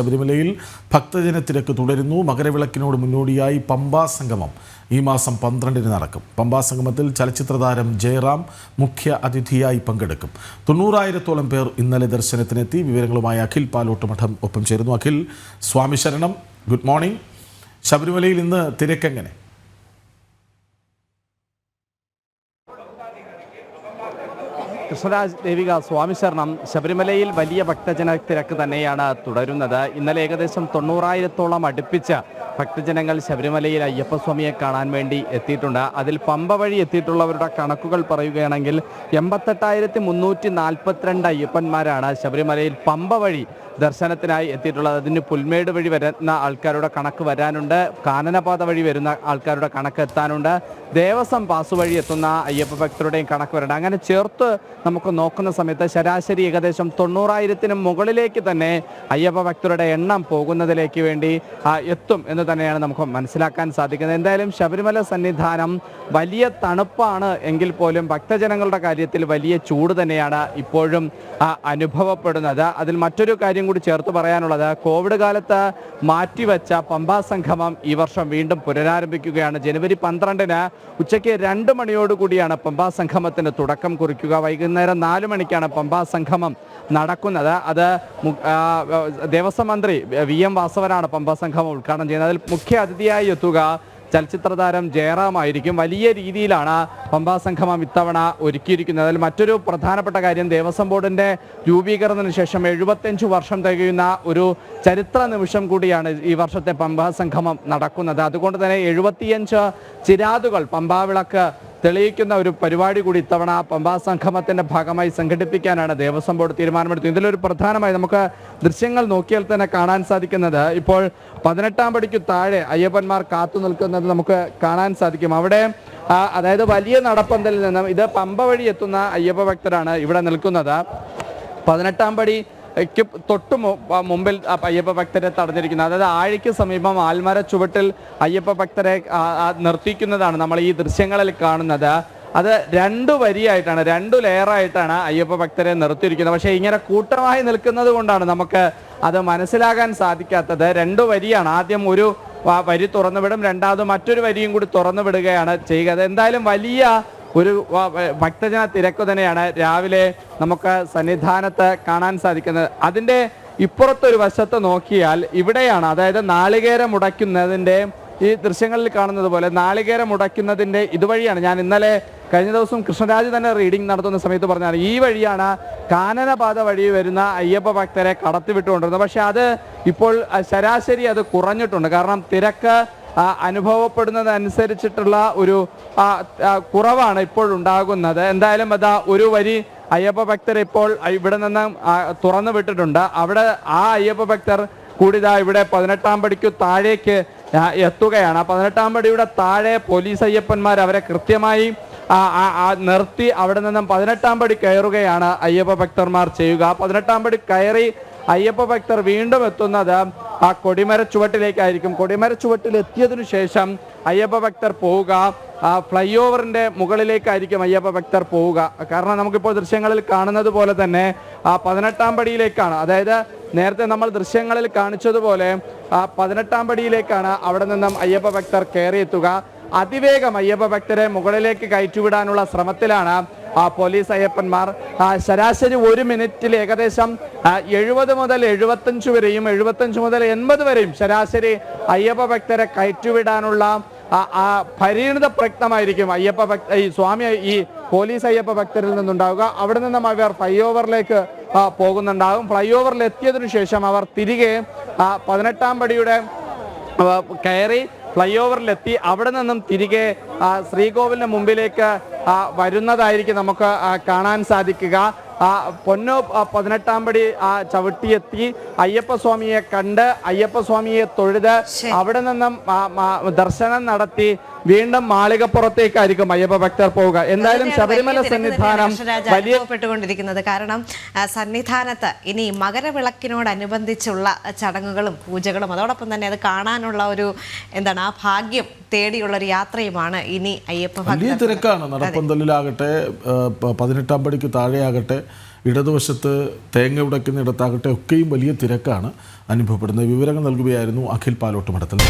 ശബരിമലയിൽ ഭക്തജന തിരക്ക് തുടരുന്നു. മകരവിളക്കിനോട് മുന്നോടിയായി പമ്പാ സംഗമം. ഈ മാസം പന്ത്രണ്ടിന് നടക്കും. പമ്പാ സംഗമത്തിൽ ചലച്ചിത്ര താരം ജയറാം മുഖ്യ അതിഥിയായി പങ്കെടുക്കും. തൊണ്ണൂറായിരത്തോളം പേർ ഇന്നലെ ദർശനത്തിനെത്തി. വിവരങ്ങളുമായി അഖിൽ പാലോട്ടുമഠം ഒപ്പം ചേരുന്നു. അഖിൽ സ്വാമി ശരണം. Good morning. ശബരിമലയിൽ ഇന്ന് തിരക്കെങ്ങനെ? കൃഷ്ണരാജ് ദേവിക സ്വാമി ശരണം ശബരിമലയിൽ വലിയ ഭക്തജന തിരക്ക് തന്നെയാണ് തുടരുന്നത്. ഇന്നലെ ഏകദേശം തൊണ്ണൂറായിരത്തോളം അടുപ്പിച്ച് ഭക്തജനങ്ങൾ ശബരിമലയിൽ അയ്യപ്പസ്വാമിയെ കാണാൻ വേണ്ടി എത്തിയിട്ടുണ്ട്. അതിൽ പമ്പ വഴി എത്തിയിട്ടുള്ളവരുടെ കണക്കുകൾ പറയുകയാണെങ്കിൽ എൺപത്തെട്ടായിരത്തി മുന്നൂറ്റി നാൽപ്പത്തിരണ്ട് അയ്യപ്പന്മാരാണ് ശബരിമലയിൽ പമ്പ വഴി ദർശനത്തിനായി എത്തിയിട്ടുള്ളത്. അതിന് പുൽമേട് വഴി വരുന്ന ആൾക്കാരുടെ കണക്ക് വരാനുണ്ട്. കാനനപാത വഴി വരുന്ന ആൾക്കാരുടെ കണക്ക് എത്താനുണ്ട്. ദേവസ്വം പാസ് വഴി എത്തുന്ന അയ്യപ്പ ഭക്തരുടെയും കണക്ക് വരണം അങ്ങനെ ചേർത്ത് നമുക്ക് നോക്കുന്ന സമയത്ത് ശരാശരി ഏകദേശം തൊണ്ണൂറായിരത്തിനും മുകളിലേക്ക് തന്നെ അയ്യപ്പ ഭക്തരുടെ എണ്ണം പോകുന്നതിലേക്ക് വേണ്ടി എത്തും എന്ന് തന്നെയാണ് നമുക്ക് മനസ്സിലാക്കാൻ സാധിക്കുന്നത്. എന്തായാലും ശബരിമല സന്നിധാനം വലിയ തണുപ്പാണ് എങ്കിൽ പോലും ഭക്തജനങ്ങളുടെ കാര്യത്തിൽ വലിയ ചൂട് തന്നെയാണ് ഇപ്പോഴും അനുഭവപ്പെടുന്നത്. അതിൽ മറ്റൊരു കാര്യം കൂടി ചേർത്ത് പറയാനുള്ളത്. കോവിഡ് കാലത്ത് മാറ്റിവെച്ച പമ്പാ സംഗമം ഈ വർഷം വീണ്ടും പുനരാരംഭിക്കുകയാണ്. ജനുവരി പന്ത്രണ്ടിന് ഉച്ചയ്ക്ക് രണ്ട് മണിയോടുകൂടിയാണ് പമ്പാ സംഗമത്തിന് തുടക്കം കുറിക്കുക. വൈകുന്നേരം നാല് മണിക്കാണ് പമ്പാ സംഗമം നടക്കുന്നത്. അത് ദേവസ്വം മന്ത്രി വി എം വാസവനാണ് പമ്പാ സംഗമം ഉദ്ഘാടനം ചെയ്യുന്നത്. അതിൽ മുഖ്യ അതിഥിയായി എത്തുക ചലച്ചിത്ര താരം ജയറാം ആയിരിക്കും. വലിയ രീതിയിലാണ് പമ്പാ സംഗമം ഇത്തവണ ഒരുക്കിയിരിക്കുന്നത്. അതിൽ മറ്റൊരു പ്രധാനപ്പെട്ട കാര്യം ദേവസ്വം ബോർഡിന്റെ രൂപീകരണത്തിന് ശേഷം എഴുപത്തഞ്ച് വർഷം തികയുന്ന ഒരു ചരിത്ര നിമിഷം കൂടിയാണ് ഈ വർഷത്തെ പമ്പാ സംഗമം നടക്കുന്നത്. അതുകൊണ്ട് തന്നെ എഴുപത്തിയഞ്ച് ചിരാതുകൾ പമ്പാ വിളക്ക് തെളിയിക്കുന്ന ഒരു പരിപാടി കൂടി ഇത്തവണ പമ്പാ സംഗമത്തിന്റെ ഭാഗമായി സംഘടിപ്പിക്കാനാണ് ദേവസ്വം ബോർഡ് തീരുമാനമെടുത്തത്. ഇതിലൊരു പ്രധാനമായി നമുക്ക് ദൃശ്യങ്ങൾ നോക്കിയാൽ തന്നെ കാണാൻ സാധിക്കുന്നത് ഇപ്പോൾ പതിനെട്ടാം പടിക്ക് താഴെ അയ്യപ്പന്മാർ കാത്തു നിൽക്കുന്നത് നമുക്ക് കാണാൻ സാധിക്കും. അവിടെ അതായത് വലിയ നടപ്പന്തലിൽ നിന്നും ഇത് പമ്പ വഴി എത്തുന്ന അയ്യപ്പ ഭക്തരാണ് ഇവിടെ നിൽക്കുന്നത്. പതിനെട്ടാം പടി ക്ക് തൊട്ട് മുമ്പിൽ അയ്യപ്പ ഭക്തരെ തടഞ്ഞിരിക്കുന്നത് അതായത് ആഴിക്ക് സമീപം ആൽമര ചുവട്ടിൽ അയ്യപ്പ ഭക്തരെ നിർത്തിക്കുന്നതാണ് നമ്മൾ ഈ ദൃശ്യങ്ങളിൽ കാണുന്നത്. അത് രണ്ടു വരിയായിട്ടാണ് രണ്ടു ലെയറായിട്ടാണ് അയ്യപ്പ ഭക്തരെ നിർത്തിയിരിക്കുന്നത്. പക്ഷേ ഇങ്ങനെ കൂട്ടമായി നിൽക്കുന്നത് കൊണ്ടാണ് നമുക്ക് അത് മനസ്സിലാകാൻ സാധിക്കാത്തത്. രണ്ടു വരിയാണ്. ആദ്യം ഒരു വരി തുറന്നുവിടും രണ്ടാമത് മറ്റൊരു വരിയും കൂടി തുറന്നു വിടുകയാണ് ചെയ്യുക. എന്തായാലും വലിയ ഒരു ഭക്തജന തിരക്ക് തന്നെയാണ് രാവിലെ നമുക്ക് സന്നിധാനത്ത് കാണാൻ സാധിക്കുന്നത്. അതിന്റെ ഇപ്പുറത്തൊരു വശത്ത് നോക്കിയാൽ ഇവിടെയാണ് അതായത് നാളികേരം മുടക്കുന്നതിന്റെ ഈ ദൃശ്യങ്ങളിൽ കാണുന്നത് പോലെ നാളികേരം മുടക്കുന്നതിന്റെ ഇതുവഴിയാണ്. ഞാൻ ഇന്നലെ കഴിഞ്ഞ ദിവസം കൃഷ്ണരാജ് തന്നെ റീഡിംഗ് നടത്തുന്ന സമയത്ത് പറഞ്ഞാണ് ഈ വഴിയാണ് കാനനപാത വഴി വരുന്ന അയ്യപ്പ ഭക്തരെ കടത്തിവിട്ടുകൊണ്ടിരുന്നത്. പക്ഷേ അത് ഇപ്പോൾ ശരാശരി അത് കുറഞ്ഞിട്ടുണ്ട്. കാരണം തിരക്ക് അനുഭവപ്പെടുന്നതനുസരിച്ചിട്ടുള്ള ഒരു കുറവാണ് ഇപ്പോൾ ഉണ്ടാകുന്നത് എന്തായാലും അതാ ഒരു വരി അയ്യപ്പ ഭക്തർ ഇപ്പോൾ ഇവിടെ നിന്ന് തുറന്നു വിട്ടിട്ടുണ്ട്. അവിടെ ആ അയ്യപ്പ ഭക്തർ കൂടിതാ ഇവിടെ പതിനെട്ടാം പടിക്കു താഴേക്ക് എത്തുകയാണ്. ആ പതിനെട്ടാം പടിയുടെ താഴെ പോലീസ് അയ്യപ്പന്മാർ അവരെ കൃത്യമായി നിർത്തി അവിടെ നിന്നും പതിനെട്ടാം പടി കയറുകയാണ് അയ്യപ്പ ഭക്തന്മാർ ചെയ്യുക. പതിനെട്ടാം പടി കയറി അയ്യപ്പ ഭക്തർ വീണ്ടും എത്തുന്നത് ആ കൊടിമര ചുവട്ടിലേക്കായിരിക്കും. കൊടിമര ചുവട്ടിൽ എത്തിയതിനു ശേഷം അയ്യപ്പ ഭക്തർ പോവുക. ആ ഫ്ലൈ ഓവറിന്റെ മുകളിലേക്കായിരിക്കും അയ്യപ്പ ഭക്തർ പോവുക. കാരണം നമുക്കിപ്പോൾ ദൃശ്യങ്ങളിൽ കാണുന്നത് പോലെ തന്നെ ആ പതിനെട്ടാം പടിയിലേക്കാണ്. അതായത് നേരത്തെ നമ്മൾ ദൃശ്യങ്ങളിൽ കാണിച്ചതുപോലെ ആ പതിനെട്ടാം പടിയിലേക്കാണ് അവിടെ നിന്നും അയ്യപ്പ ഭക്തർ കയറിയെത്തുക. അതിവേഗം അയ്യപ്പ ഭക്തരെ മുകളിലേക്ക് കയറ്റിവിടാനുള്ള ശ്രമത്തിലാണ് ആ പോലീസ് അയ്യപ്പന്മാർ. ശരാശരി ഒരു മിനിറ്റിൽ ഏകദേശം എഴുപത് മുതൽ എഴുപത്തഞ്ച് വരെയും എഴുപത്തഞ്ച് മുതൽ എൺപത് വരെയും ശരാശരി അയ്യപ്പ ഭക്തരെ കയറ്റിവിടാനുള്ള ആ, പരിണിത പ്രയത്നമായിരിക്കും അയ്യപ്പ ഭക്ത ഈ സ്വാമി ഈ പോലീസ് അയ്യപ്പ ഭക്തരിൽ നിന്നുണ്ടാവുക. അവിടെ നിന്നും അവർ ഫ്ലൈ ഓവറിലേക്ക് പോകുന്നുണ്ടാകും. ഫ്ലൈ ഓവറിൽ എത്തിയതിനു ശേഷം അവർ തിരികെ പതിനെട്ടാം പടിയുടെ കയറി ഫ്ലൈ ഓവറിലെത്തി അവിടെ നിന്നും തിരികെ ശ്രീകോവിലിന് മുമ്പിലേക്ക് വരുന്നതായിരിക്കും നമുക്ക് കാണാൻ സാധിക്കുക. പൊന്നോ പതിനെട്ടാം പടി ആ ചവിട്ടിയെത്തി. അയ്യപ്പസ്വാമിയെ കണ്ട് അയ്യപ്പസ്വാമിയെ തൊഴുത് അവിടെ നിന്നും ദർശനം നടത്തി. വീണ്ടും മാളികപ്പുറത്തേക്കായിരിക്കും അയ്യപ്പ ഭക്തർ പോവുക. എന്തായാലും ശബരിമല സന്നിധാനം വലിയ കാരണം സന്നിധാനത്ത് ഇനി മകരവിളക്കിനോടനുബന്ധിച്ചുള്ള ചടങ്ങുകളും പൂജകളും അതോടൊപ്പം തന്നെ അത് കാണാനുള്ള ഒരു എന്താണ് ആ ഭാഗ്യം തേടിയുള്ള ഒരു യാത്രയുമാണ് ഇനി അയ്യപ്പ വലിയ തിരക്കാണ്. നടപ്പന്തലിലാകട്ടെ പതിനെട്ടാം പടിക്ക് താഴെയാകട്ടെ ഇടതുവശത്ത് തേങ്ങ ഉടയ്ക്കുന്നിടത്താകട്ടെ ഒക്കെയും വലിയ തിരക്കാണ് അനുഭവപ്പെടുന്നത്. വിവരങ്ങൾ നൽകുകയായിരുന്നു അഖിൽ പാലോട്ട് മഠത്തിൽ